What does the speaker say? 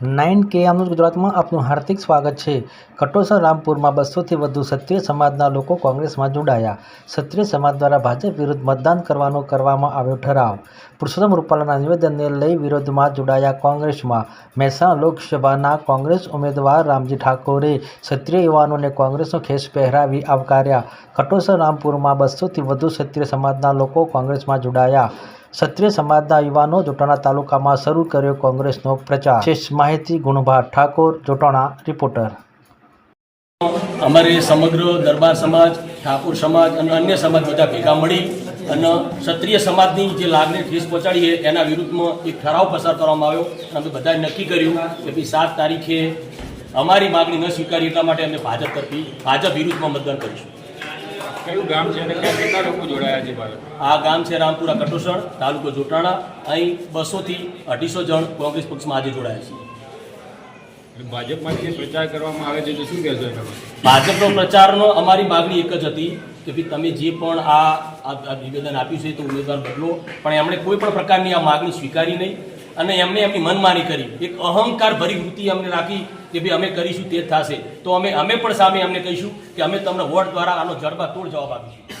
Nine કે આમનું ગુજરાતમાં આપનું હાર્દિક સ્વાગત છે. કટોસર રામપુરમાં બસોથી વધુ ક્ષત્રિય સમાજના લોકો કોંગ્રેસમાં જોડાયા. ક્ષત્રિય સમાજ દ્વારા ભાજપ વિરુદ્ધ મતદાન કરવાનો કરવામાં આવ્યો ઠરાવ. પુરુષોત્તમ રૂપાલાના નિવેદનને લઈ વિરોધમાં જોડાયા કોંગ્રેસમાં. મહેસાણા લોકસભાના કોંગ્રેસ ઉમેદવાર રામજી ઠાકોરે ક્ષત્રિય યુવાનોને કોંગ્રેસનો ખેસ પહેરાવી આવકાર્યા. કટોસર રામપુરમાં બસોથી વધુ ક્ષત્રિય સમાજના લોકો કોંગ્રેસમાં જોડાયા. ક્ષત્રિય સમાજના યુવાનો જોટાણા તાલુકામાં શરૂ કર્યો કોંગ્રેસનો પ્રચાર. શેષ માહિતી ગુણભા ઠાકોર, જોટાણા રિપોર્ટર. અમારે સમગ્ર દરબાર સમાજ, ઠાકોર સમાજ અને અન્ય સમાજ બધા ભેગા મળી અને ક્ષત્રિય સમાજની જે લાગણી ઠેસ પહોંચાડીએ એના વિરુદ્ધમાં એક ઠરાવ પસાર કરવામાં આવ્યો અમે બધાએ નક્કી કર્યું કે ભાઈ સાત તારીખે અમારી માગણી ન સ્વીકારી એટલા માટે અમે ભાજપ તરફી, ભાજપ વિરુદ્ધમાં મતદાન કરીશું. કયું ગામ છે અને કેટલા લોકો જોડાયા છે ભાજપ આ ગામ છે રામપુરા કટોસણ તાલુકો જોટાણા. અહીં બસોથી અઢીસો જણ કોંગ્રેસ પક્ષમાં આજે જોડાયા છે. ભાજપમાંથી પ્રચાર કરવામાં આવે છે તો શું કહેશો એના ભાજપનો પ્રચારનો અમારી માગણી એક જ હતી કે ભાઈ તમે જે પણ આ નિવેદન આપ્યું છે તો ઉમેદવાર બદલો. પણ એમણે કોઈ પણ પ્રકારની આ માગણી સ્વીકારી નહીં. અને એમને એમની મનમાની કરી. એક અહંકાર ભરી વૃત્તિ અમને રાખી કે ભાઈ અમે કરીશું તે થશે. તો અમે અમે પણ સામે અમને કહીશું કે અમે તમને વોટ દ્વારા આનો જડબા તોડ જવાબ આપીશું.